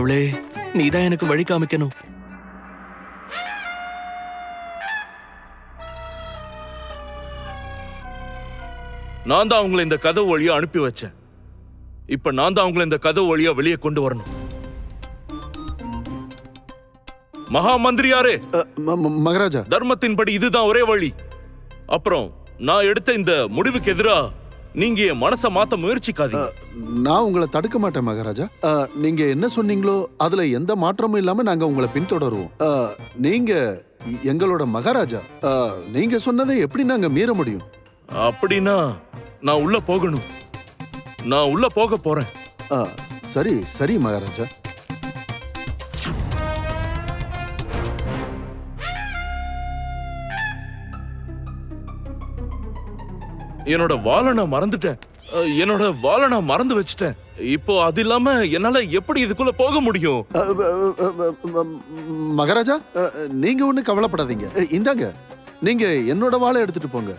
கடவுளே நீதான் எனக்கு வழி காமிக்கணும். நான் தான் அவங்களை இந்த கதவு வழியா அனுப்பி வச்சேன். இப்ப நான் தான் அவங்களை இந்த கதவு வழியா வெளியே கொண்டு வரணும். மகா மந்திரியாரே! மகாராஜா. தர்மத்தின்படி இதுதான் ஒரே வழி. அப்புறம் நான் எடுத்த இந்த முடிவுக்கு எதிரா நீங்க என் மனசை மாத்த முயற்சிக்காதீங்க. நான் உங்களை தடுக்க மாட்டேன் மகாராஜா. நீங்க என்ன சொன்னீங்களோ அதுல எந்த மாற்றமும் இல்லாம நாங்க உங்களை பின்தொடருவோம். நீங்க எங்களோட மகாராஜா நீங்க சொன்னதை எப்படி நாங்க மீற முடியும்? அப்படின்னா நான் உள்ள போகணும். நான் உள்ள போக போறேன். சரி சரி மகாராஜா. என்னோட வாளை நான் மறந்துட்டேன். என்னோட வாளை நான் மறந்து வச்சுட்டேன். இப்போ அது இல்லாம என்னால எப்படி இதுக்குள்ள போக முடியும்? மகாராஜா நீங்க ஒண்ணு கவலைப்படாதீங்க. இந்தாங்க. நீங்க என்னோட வாளை எடுத்துட்டு போங்க.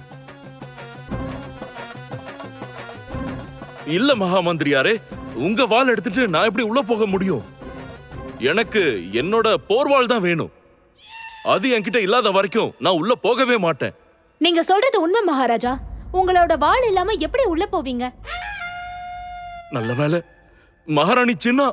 இல்ல மகா மந்திரியாரே உங்க வாள் எடுத்துட்டு நான் எப்படி உள்ள போக முடியும்? எனக்கு என்னோட போர்வாள் தான் வேணும். அது என்கிட்ட இல்லாத வரைக்கும் நான் உள்ள போகவே மாட்டேன். நீங்க சொல்றது உண்மை மகாராஜா. உங்களோட வாள் இல்லாம எப்படி உள்ள போவீங்க? நல்ல வேலை மகாராணி சின்னா.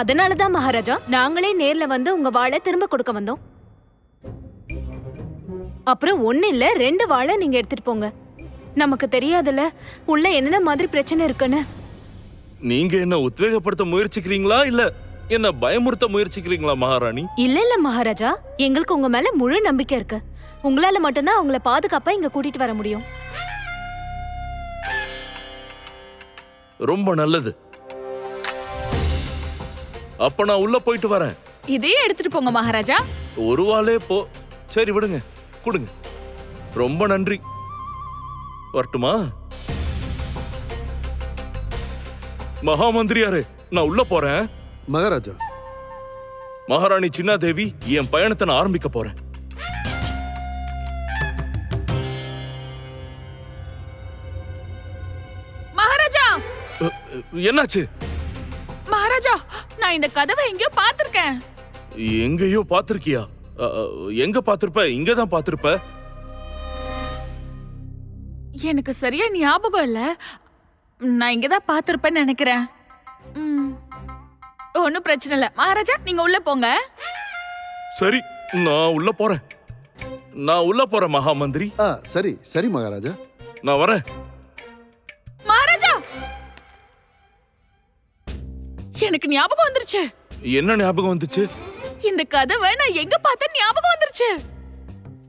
அதனாலதான் மகாராஜா நாங்களே நேர்ல வந்து உங்க வாளை திரும்ப கொடுக்க வந்தோம். அப்புறம் ஒண்ணு இல்ல ரெண்டு வாளை நீங்க எடுத்துட்டு போங்க. நமக்கு தெரியாதுல்ல உள்ள என்னென்ன மாதிரி பிரச்சனை இருக்குன்னு. நீங்க என்ன உத்வேகப்படுத்த முயற்சிக்கிறீங்களா? இல்ல என்ன பயமுறுத்த முயற்சிக்கிறீங்களா மகாராணி? இல்ல இல்ல மகாராஜா. எங்களுக்கு உங்க மேல முழு நம்பிக்கை இருக்கு. உங்களால மட்டும்தான் அவங்கள பாதுகாப்பா இங்க கூட்டிட்டு வர முடியும். ரொம்ப நல்லது. அப்ப நான் உள்ள போயிட்டு வரேன். இதையே எடுத்துட்டு போங்க மகாராஜா. ஒரு வாளே போ. சரி விடுங்க. கொடுங்க. ரொம்ப நன்றி. வரட்டுமா? மகா மந்திரியாரே நான் உள்ள போறேன். மகாராஜா. மகாராணி சின்னாதேவி என் பயணத்தை நான் ஆரம்பிக்க போறேன். மகாராஜா! என்னாச்சு? மகாராஜா நான் இந்த கதவை எங்கேயோ பார்த்திருக்கேன். எங்கேயோ அ, அ, எங்க பாத்திருப்ப இங்கதான் பாத்திருப்ப எனக்கு சரியா ஞாபகம் இல்ல. நான் இங்கதான் பார்த்திருப்பேன்னு நினைக்கிறேன். ம். ஒண்ணும் பிரச்சனை இல்ல. மகாராஜா நீங்க உள்ள போங்க. சரி நான் உள்ள போறேன். நான் உள்ள போறேன் மகா மந்திரி ஆ சரி சரி மகாராஜா. நான் வரேன். மகாராஜா! எனக்கு ஞாபகம் வந்துருச்சு. என்ன ஞாபகம் வந்துச்சு? இந்த கதவை நான் எங்க பார்த்தேன் ஞாபகம் வந்துருச்சு.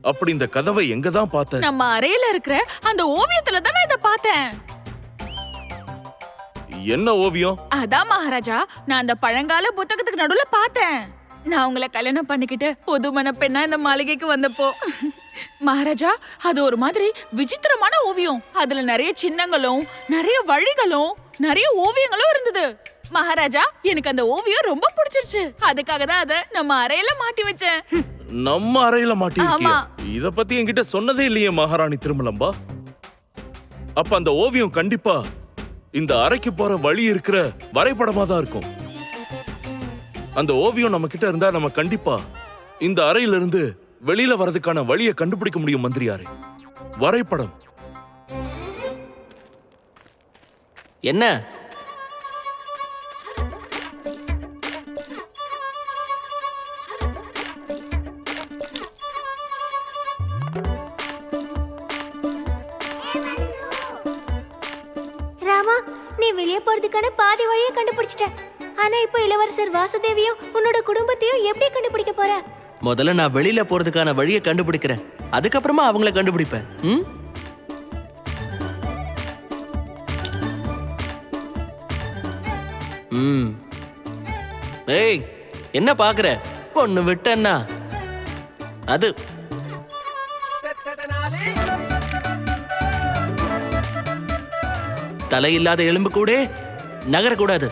அப்படி இந்த கதவை எங்க தான் பார்த்த நம்ம அறையில இருக்கிற அந்த ஓவியத்துல தான் நான் இதை பார்த்தேன். என்ன ஓவியம்? அதான் மகாராஜா நான் அந்த பழங்கால புத்தகத்துக்கு நடுவுல பார்த்தேன். நான் உங்களை கல்யாணம் பண்ணிக்கிட்டு புதுமண பெண்ணா இந்த மாளிகைக்கு வந்தப்போ. மகாராஜா அது ஒரு மாதிரி விசித்திரமான ஓவியம். அதுல நிறைய சின்னங்களும் நிறைய வழிகளும் நிறைய ஓவியங்களும் இருந்தது. மகாராஜா எனக்கு அந்த ஓவியம் ரொம்ப பிடிச்சிருச்சு. அதுக்காக தான் அதை நம்ம அறையில மாட்டி வச்சேன். நம்ம அறையில மாட்டிருக்கியா ஆமா. இத பத்தி என்கிட்ட சொன்னதே இல்லையே மகாராணி திருமலம்பா. அப்ப அந்த ஓவியம் கண்டிப்பா இந்த அறைக்கு போற வழி இருக்கிற வரைபடமா தான் இருக்கும். அந்த ஓவியம் நம்ம கிட்ட இருந்தா நம்ம கண்டிப்பா இந்த அறையில இருந்து வெளியில வர்றதுக்கான வழியை கண்டுபிடிக்க முடியும் மந்திரியாரே. வரைபடம். என்ன? பாதி வழியை கண்டுபிடிச்சிட்டேன் ஆனா இப்போ இளவரசர் வாசுதேவியும் உன்னோட குடும்பத்தையும் எப்படி கண்டுபிடிக்க போற? முதல்ல நான் வெளியில போறதுக்கான வழியை கண்டுபிடிக்கிறேன். அதுக்கப்புறமா அவங்கள கண்டுபிடிப்பேன். ம்? ம். ஏய் என்ன பாக்குற? பொண்ணு விட்டன்னா? அது. தலையில்லாத எலும்பு கூட நகரக்கூடாது.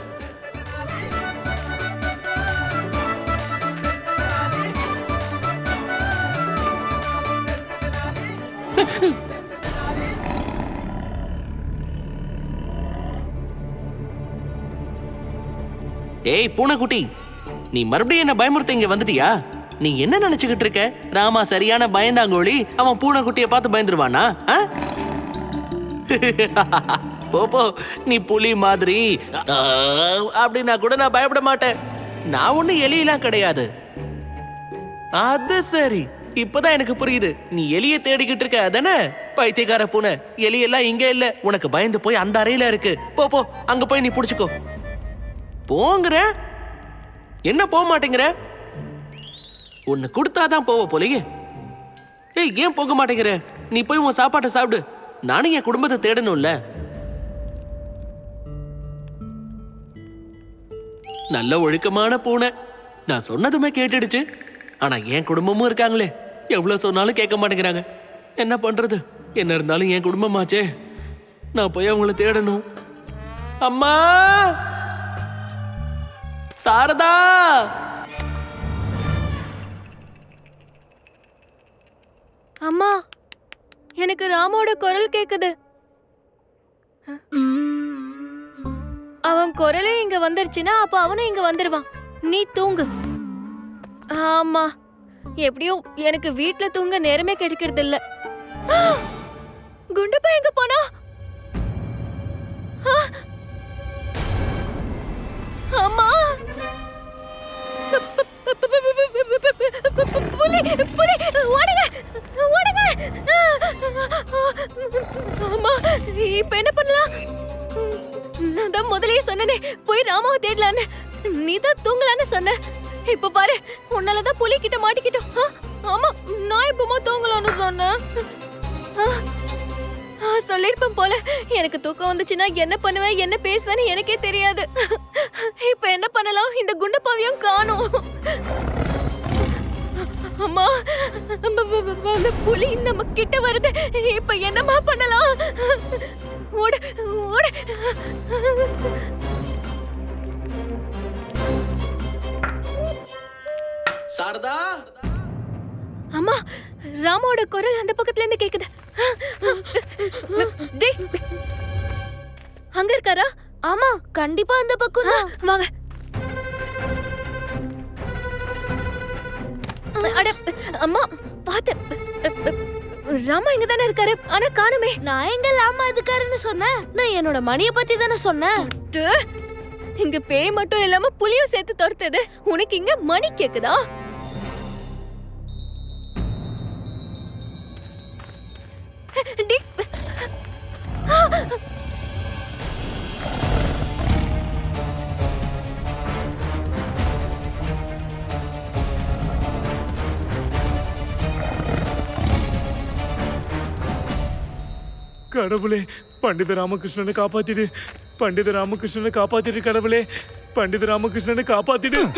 ஏய் பூனைக்குட்டி நீ மறுபடியும் என்ன பயமுறுத்த இங்க வந்துட்டியா? நீ என்ன நினைச்சுக்கிட்டு இருக்க? ராமா சரியான பயந்தாங்கோழி அவன் பூனைக்குட்டியை பார்த்து பயந்துருவானா போப்போ போ போ. நீ புலி மாதிரி அப்படின்னா கூட நான் பயப்பட மாட்டேன். நான் ஒண்ணு எலியெல்லாம் கிடையாது. அது சரி. இப்பதான் எனக்கு புரியுது. நீ எலிய தேடிக்கிட்டு இருக்க அதானே? பைத்தியக்கார பூனை. எலியெல்லாம் இங்க இல்ல. உனக்கு பயந்து போய் அந்த அறையில இருக்கு. போ போ. அங்க போய் நீ புடிச்சுக்கோ. போங்கிற? என்ன போக மாட்டேங்கிற? உன்னை கொடுத்தாதான் போவ போலயே. ஏய் ஏன் போக மாட்டேங்கிற? நீ போய் உன் சாப்பாட்டை சாப்பிடு. நானும் என் குடும்பத்தை தேடணும்ல. நல்ல ஒழுக்கமான பூனை. நான் சொன்னதுமே கேட்டுடுச்சு. ஆனா என் குடும்பமும் இருக்காங்களே. எவ்வளவு சொன்னாலும் கேட்க மாட்டேங்கிறாங்க. என்ன பண்றது? என்ன இருந்தாலும் என் குடும்பமாச்சே. நான் போய் அவங்கள தேடணும். அம்மா! சாரதா! அம்மா எனக்கு ராமோட குரல் கேக்குது. அவன் குரலே இங்க வந்துருச்சுன்னா அப்ப அவனும் இங்க வந்துருவான். நீ தூங்கு. ஆமா. எப்படியும் எனக்கு வீட்டுல தூங்க நேரமே கிடைக்கிறது இல்ல குண்டு எனக்கு தூக்கம் வந்துச்சுன்னா என்ன பண்ணுவேன் என்ன பேசுவேன்னு எனக்கே தெரியாது. இப்ப என்ன பண்ணலாம்? இந்த குண்டு பாவியம் காணும். அம்மா அந்த புலி நம்ம கிட்ட வருது. இப்ப என்னம்மா பண்ணலாம்? ஓடு ஓடு. சாரதா? அம்மா ராமோட குரல் அந்த பக்கத்துல இருந்து கேக்குது. அங்க இருக்காரா? ஆமா கண்டிப்பா அந்த பக்கம் தான். வாங்க. அட அம்மா பாத்து ராமா இங்க தானே இருக்காரு ஆனா காணுமே. நான் எங்க லாமா இருக்காருன்னு சொன்னேன். நான் என்னோட மணிய பத்தி தானே சொன்னேன். இங்க பேய் மட்டும் இல்லாம புலியும் சேர்த்து துரத்துது. உனக்கு இங்க மணி கேக்குதா? டி- கடவுளே பண்டித ராமகிருஷ்ணனை காப்பாத்திடு. பண்டித ராமகிருஷ்ணனை காப்பாத்திடு கடவுளே. பண்டித ராமகிருஷ்ணனை காப்பாத்திடு.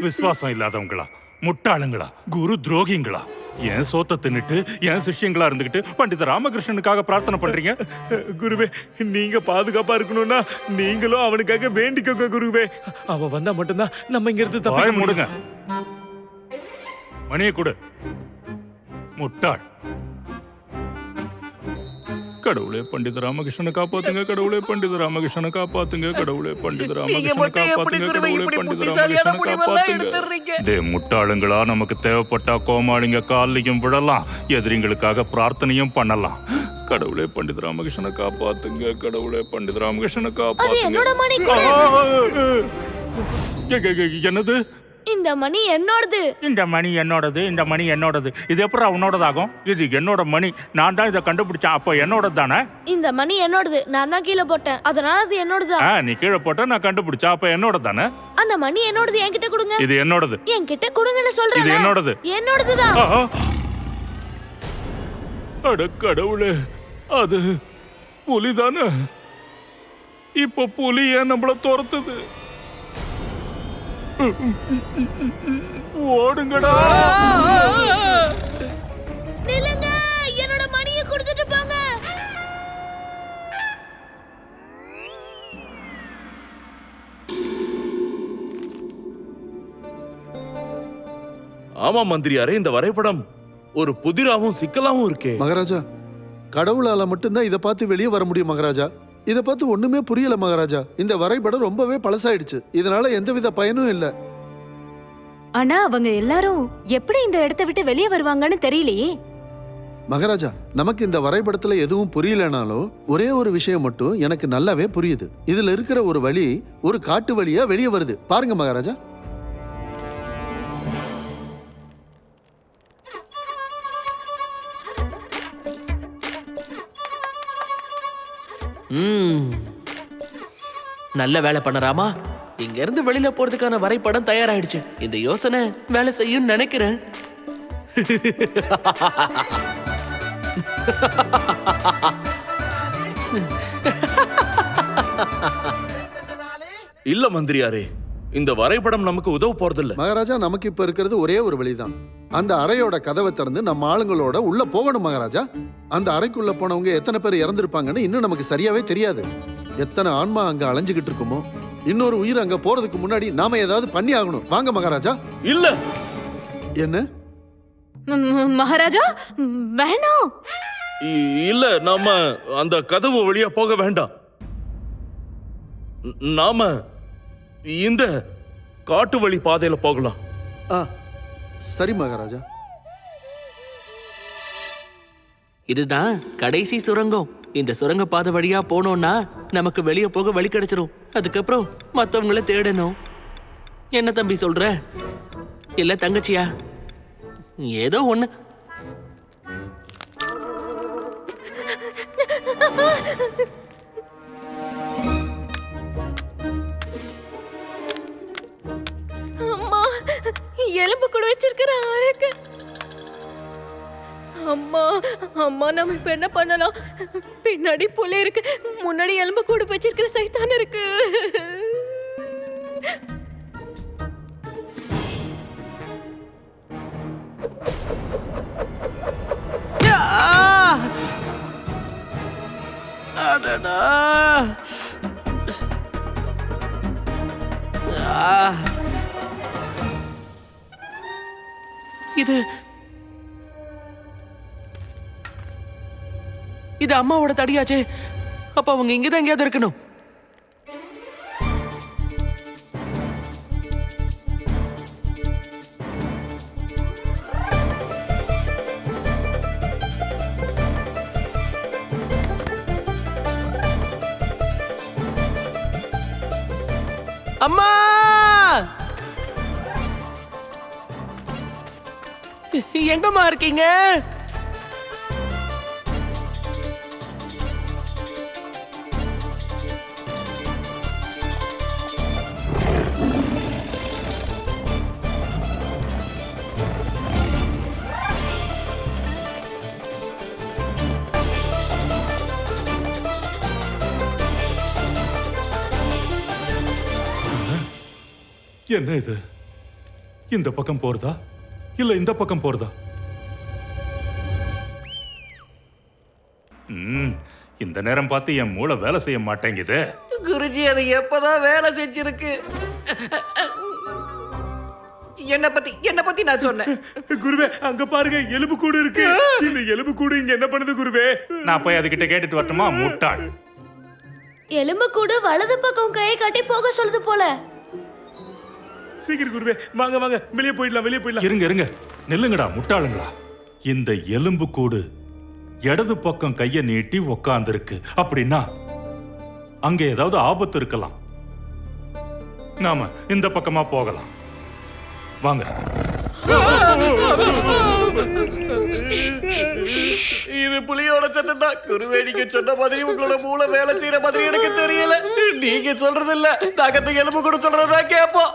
விசுவாசம் இல்லாதவங்களா? முட்டாளுங்களா? குரு துரோகிங்களா? என் சோத்த தின்னுட்டு என் சிஷ்யங்களா இருந்துகிட்டு பண்டித ராமகிருஷ்ணனுக்காக பிரார்த்தனை பண்றீங்க? குருவே நீங்க பாதுகாப்பா இருக்கணும்னா நீங்களும் அவனுக்காக வேண்டிக்கோங்க குருவே. அவன் வந்தா மட்டும்தான் நம்ம இங்க இருந்து தப்பிக்க மூடுங்க. மணியை கொடு. முட்டாள். கடவுளே பண்டித ராமகிருஷ்ணனை காப்பாத்துங்க கடவுளே பண்டித ராமகிருஷ்ணனை காப்பாத்துங்க கடவுளே பண்டித ராமகிருஷ்ணனை காப்பாத்துங்க கடவுளே இப்படி பண்டித புத்திசாலியான ராமகிருஷ்ணனை காப்பாத்துங்க. எடுத்துறீங்க டே முட்டாளுங்களா நமக்கு தேவைப்பட்டா கோமாளிங்க கால்லையும் விழலாம் எதிரிங்களுக்காக பிரார்த்தனையும் பண்ணலாம். கடவுளே பண்டித ராமகிருஷ்ணனை காப்பாத்துங்க கடவுளே பண்டித ராமகிருஷ்ணனை காப்பாத்துங்க. என்னது? இந்த மணி என்னோடது. இந்த மணி என்னோடது இந்த மணி என்னோடது. இது எப்படி உன்னோடதாகும்? இது என்னோட மணி. நான் தான் இதை கண்டுபிடிச்சேன். அப்போ என்னோடது தானே? இந்த மணி என்னோடது. நான் தான் கீழே போட்டேன். அதனால அது என்னோடது? ஆ நீ கீழே போட்ட நான் கண்டுபிடிச்சேன். அப்போ என்னோட தானே? அந்த மணி என்னோடது என்கிட்ட கொடுங்க. இது என்னோடது. என்கிட்ட கொடுங்கன்னு இது சொல்றேன் என்னோடது. என்னோடதுதான். ஆ. அட கடவுளே அது புலிதானே? இப்போ புலி ஏன் நம்மள துரத்துது? ஓடுங்கடா. நில்லுங்க என்னோட மணியை கொடுத்துட்டு போங்க. ஆமா மந்திரியாரே இந்த வரைபடம் ஒரு புதிராவும் சிக்கலாவும் இருக்கே. மகாராஜா கடவுளால மட்டும்தான் இதை பார்த்து வெளியே வர முடியும் மகாராஜா. இதை பார்த்து ஒண்ணுமே புரியல மகாராஜா. இந்த வரைபடம் ரொம்பவே பழசாயிடுச்சு. இதனால எந்தவித பயனும் இல்ல. ஆனா அவங்க எல்லாரும் எப்படி இந்த இடத்தை விட்டு வெளியே வருவாங்கன்னு தெரியலையே. மகாராஜா நமக்கு இந்த வரைபடத்துல எதுவும் புரியலனாலும் ஒரே ஒரு விஷயம் மட்டும் எனக்கு நல்லாவே புரியுது. இதுல இருக்கிற ஒரு வழி ஒரு காட்டு வழியா வெளியே வருது. பாருங்க மகாராஜா. நல்ல வேலை பண்ணறாமா இங்க இருந்து வெளியில போறதுக்கான வரைபடம் தயாராயிடுச்சு. இந்த யோசனை வேலை செய்யும் நினைக்கிறேன். இல்ல மந்திரியாரே. இந்த வரைபடம் நமக்கு உதவ போறதில்ல. மகாராஜா நமக்கு இப்ப இருக்கிறது ஒரே ஒரு வழிதான். அந்த அறையோட கதவை திறந்து நம்ம ஆளுங்களோட உள்ள போகணும் மகாராஜா. அந்த அறைக்குள்ள போனவங்க எத்தனை பேர் இறந்திருப்பாங்கன்னு இன்னும் நமக்கு சரியாவே தெரியாது. எத்தனை ஆன்மா அங்க அலைஞ்சுகிட்டு இருக்குமோ? இன்னொரு உயிர் அங்க போறதுக்கு முன்னாடி நாம ஏதாவது பண்ணி ஆகணும். வாங்க மகாராஜா. இல்ல. என்ன? மகாராஜா வேணாம். இ- இல்ல நாம அந்த கதவு வழியா போக வேண்டாம். நாம இந்த காட்டு வழி பாதையில போகலாம். ஆ சரி மகாராஜா. இதுதான் கடைசி சுரங்கம். இந்த சுரங்க பாதை வழியா போனோம்னா நமக்கு வெளியே போக வழி கிடைச்சிரும். அதுக்கப்புறம் மத்தவங்கள தேடணும். என்ன தம்பி சொல்ற? இல்ல தங்கச்சியா? ஏதோ ஒண்ணு. கூட வச்சிருக்கிற அழகு அம்மா அம்மா நம்ம இப்ப என்ன பண்ணலாம்? பின்னாடி புலி இருக்கு. முன்னாடி எலும்பு கூட வச்சிருக்கிற சைத்தான் இருக்கு. அடடா! இது இது அம்மாவோட தடியாச்சே. அப்ப அவங்க இங்கதான் எங்கேயாவது இருக்கணும். அம்மா! எங்கம்மா இருக்கீங்க? என்ன இது? இந்த பக்கம் போறதா? இல்ல இந்த பக்கம் போறதா? ம், இந்த நேரம் பார்த்து என் மூளை வேலை செய்ய மாட்டேங்குது. குருஜி அது எப்பதான் வேலை செஞ்சிருக்கு? என்ன பத்தி என்ன பத்தி நான் சொன்னேன். குருவே அங்க பாருங்க எலும்பு கூடு இருக்கு. இந்த எலும்பு கூடு இங்க என்ன பண்ணுது குருவே? நான் போய் அதுகிட்ட கேட்டுட்டு வரட்டுமா முட்டாள்? எலும்பு கூடு வலது பக்கம் கையை காட்டி போக சொல்லுது போல. சீக்கிரம் குருவே வாங்க வாங்க வெளியே போயிடலாம் வெளியே போயிடலாம். இருங்க இருங்க. நில்லுங்கடா முட்டாளுங்களா? இந்த எலும்பு கூடு இடது பக்கம் கைய நீட்டி உக்காந்துருக்கு. அப்படின்னா அங்க ஏதாவது ஆபத்து இருக்கலாம். நாம இந்த பக்கமா போகலாம். வாங்க. இது புலியோட சத்தம் தான். குருவே நீங்க சொன்ன மாதிரி உங்களோட மூளை வேலை செய்யற மாதிரி எனக்கு தெரியல. நீங்க சொல்றது இல்ல நாங்க எலும்பு கூட சொல்றதா கேப்போம்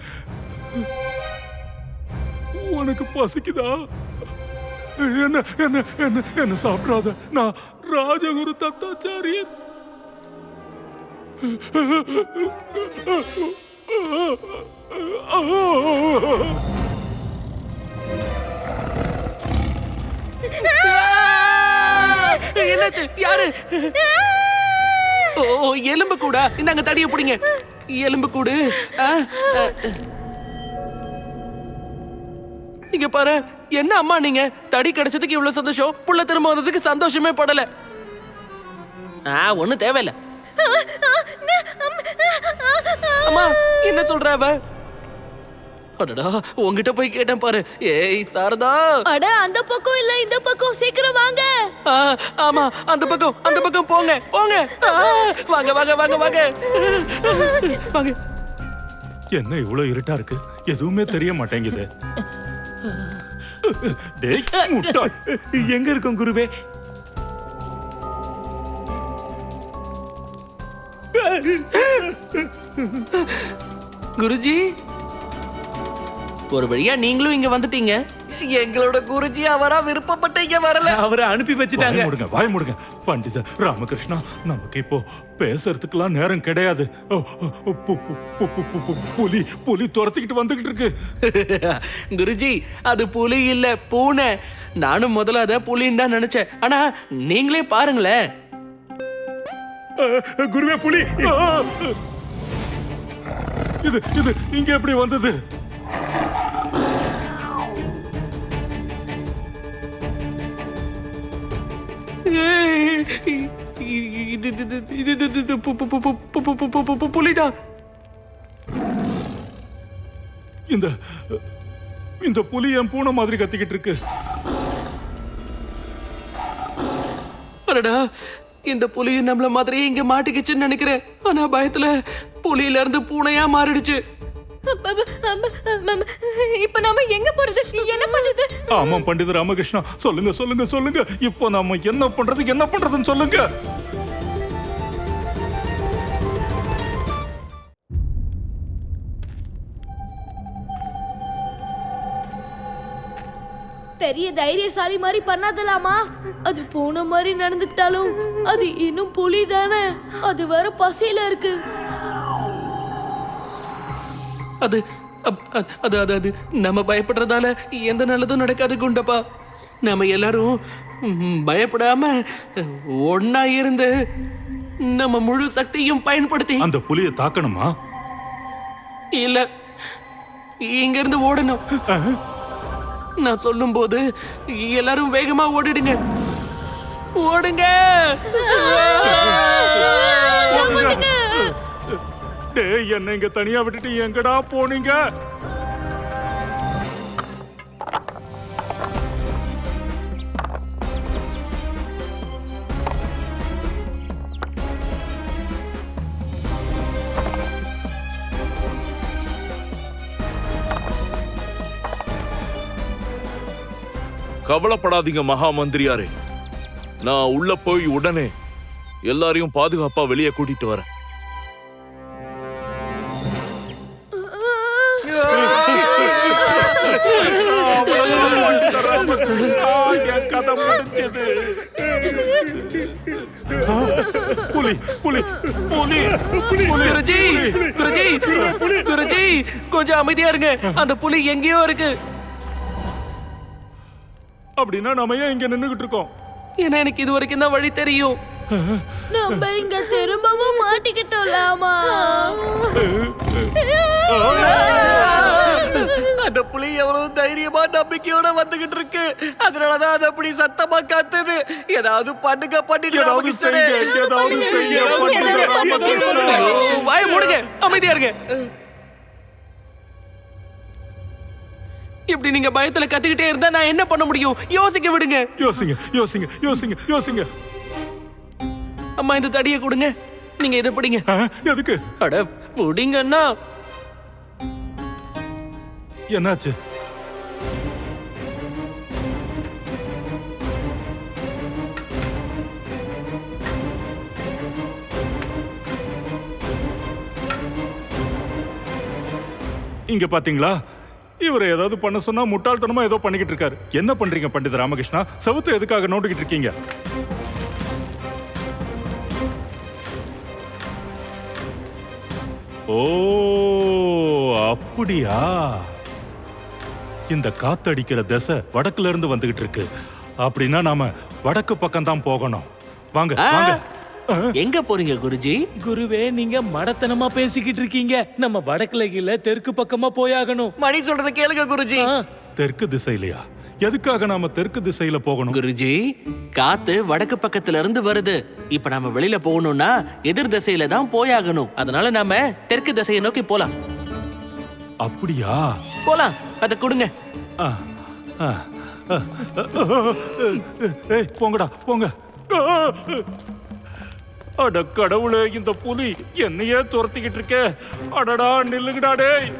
உனக்கு பசிக்குதா? என்ன என்ன என்ன என்ன சாப்பிடாத? நான் ராஜகுரு தத்தாச்சாரியன் என்னாச்சு? யாரு? ஓ எலும்பு இந்த இந்தாங்க தடிய பிடிங்க. எலும்பு கூடு. இங்க பாரு என்ன அம்மா நீங்க? தடி கிடைச்சதுக்கு இவ்வளவு சந்தோஷம் புள்ள திரும்ப வந்ததுக்கு சந்தோஷமே படல. ஆ ஒண்ணும் தேவையில்ல. அம்மா என்ன சொல்ற அவ? அடடா உன்கிட்ட போய் கேட்டேன் பாரு. ஏய் சாரதா. அட அந்த பக்கம் இல்ல இந்த பக்கம். சீக்கிரம் வாங்க. ஆ, ஆமா அந்த பக்கம் அந்த பக்கம் போங்க போங்க. வாங்க வாங்க வாங்க வாங்க வாங்க. என்ன இவ்வளவு இருட்டா இருக்கு? எதுவுமே தெரிய மாட்டேங்குது. டேய் முட்டாள். எங்க இருக்கும் குருவே? குருஜி ஒரு வழியா நீங்களும் இங்க வந்துட்டீங்க. எங்களோட குருஜி அவரா விருப்பப்பட்டு இங்க வரல. அவரை அனுப்பி வச்சுட்டாங்க. வாய் முடுங்க வாய் முடுங்க. பண்டித ராமகிருஷ்ணா நமக்கு இப்போ பேசுறதுக்கெல்லாம் நேரம் கிடையாது. ஓ, ஓ, பு- பு- பு- பு- பு- பு- புலி புலி துரத்திக்கிட்டு வந்துகிட்டு இருக்கு. குருஜி அது புலி இல்ல பூனை. நானும் முதல்ல அத புலின்னு தான் நினைச்சேன். ஆனா நீங்களே பாருங்களேன். குருவே புலி. ஆ! இது இது இங்க எப்படி வந்தது? இது புலிதான் இந்த இந்த புலி என் பூனை மாதிரி கத்திக்கிட்டு இருக்கு. அடடா இந்த புலியும் நம்மள மாதிரியே இங்க மாட்டிக்கிச்சுன்னு நினைக்கிறேன். ஆனா பயத்துல புலியில இருந்து பூனையா மாறிடுச்சு. இப்ப நாம எங்க போறது? என்ன பண்றது? ஆமா பண்டித ராமகிருஷ்ணா. சொல்லுங்க சொல்லுங்க சொல்லுங்க. இப்போ நாம என்ன பண்றது என்ன பண்றதுன்னு சொல்லுங்க. பெரிய தைரியசாலி மாதிரி பண்ணாதலாமா? அது பூனை மாதிரி நடந்துக்கிட்டாலும் அது இன்னும் புலி தானே அது வேற பசியில இருக்கு. அது அது அது அது நம்ம பயப்படுறதால எந்த நல்லதும் நடக்காது குண்டப்பா. நம்ம எல்லாரும் பயப்படாம ஒன்னா இருந்து நம்ம முழு சக்தியும் பயன்படுத்தி. அந்த புலியை தாக்கணுமா? இல்ல இங்க இருந்து ஓடணும் நான் சொல்லும்போது எல்லாரும் வேகமா ஓடிடுங்க. ஓடுங்க. டே என்ன இங்க தனியா விட்டுட்டு எங்கடா போனீங்க? கவலைப்படாதீங்க மகா மந்திரியாரே. நான் உள்ள போய் உடனே எல்லாரையும் பாதுகாப்பா வெளியே கூட்டிட்டு வரேன். புலி புலி புலி புலி. குருஜி குருஜி குருஜி கொஞ்சம் அமைதியா இருங்க. அந்த புலி எங்கேயோ இருக்கு. அப்படின்னா நம்ம ஏன் இங்க நின்னுகிட்டு இருக்கோம்? ஏன்னா எனக்கு இது வரைக்கும் தான் வழி தெரியும். நம்ம இங்க திரும்பவும் மாட்டிக்கிட்டோம்லாமா? அந்த புலி எவ்வளவு தைரியமா நம்பிக்கையோட வந்துகிட்டு இருக்கு. அதனாலதான் அது அப்படி சத்தமா கத்துது ஏதாவது பண்ணுங்க பண்ணிட்டு வாயை மூடுங்க அமைதியா இருங்க. இப்படி நீங்க பயத்துல கத்திக்கிட்டே இருந்தா நான் என்ன பண்ண முடியும்? யோசிக்க விடுங்க. யோசிங்க யோசிங்க யோசிங்க யோசிங்க. அம்மா இந்த தடியை கொடுங்க. நீங்க இதை பிடிங்க. எதுக்கு? அட புடிங்கன்னா என்னாச்சு? இங்க பாத்தீங்களா? இவர் ஏதாவது பண்ண சொன்னா முட்டாள்தனமா ஏதோ பண்ணிக்கிட்டு இருக்காரு. என்ன பண்றீங்க பண்டித ராமகிருஷ்ணா? செவுத்து எதுக்காக நோண்டுகிட்டு இருக்கீங்க? ஓ அப்படியா? இந்த காத்தடிக்கிற திசை வடக்குல இருந்து வந்துகிட்டு இருக்கு. அப்படின்னா நாம வடக்கு பக்கம் தான் போகணும். வாங்க வாங்க. எங்க போறீங்க குருஜி? குருவே நீங்க மடத்தனமா பேசிக்கிட்டு இருக்கீங்க. நம்ம வடக்குல இல்ல தெற்கு பக்கமா போயாகணும். மணி சொல்றத கேளுங்க குருஜி. ஆ, தெற்கு திசையிலையா? எதுக்காக நாம தெற்கு திசையில போகணும்? குருஜி காத்து வடக்கு பக்கத்துல இருந்து வருது. இப்ப நாம வெளியில போகணும்னா எதிர் திசையில தான் போயாகணும். அதனால நாம தெற்கு திசையை நோக்கி போலாம். அப்படியா? போலாம். அதை கொடுங்க. ஆ, ஆ, ஆ, ஏய் போங்கடா போங்க. அட கடவுளே இந்த புலி என்னையே துரத்திக்கிட்டு இருக்க. அடடா நில்லுங்கடா டேய்.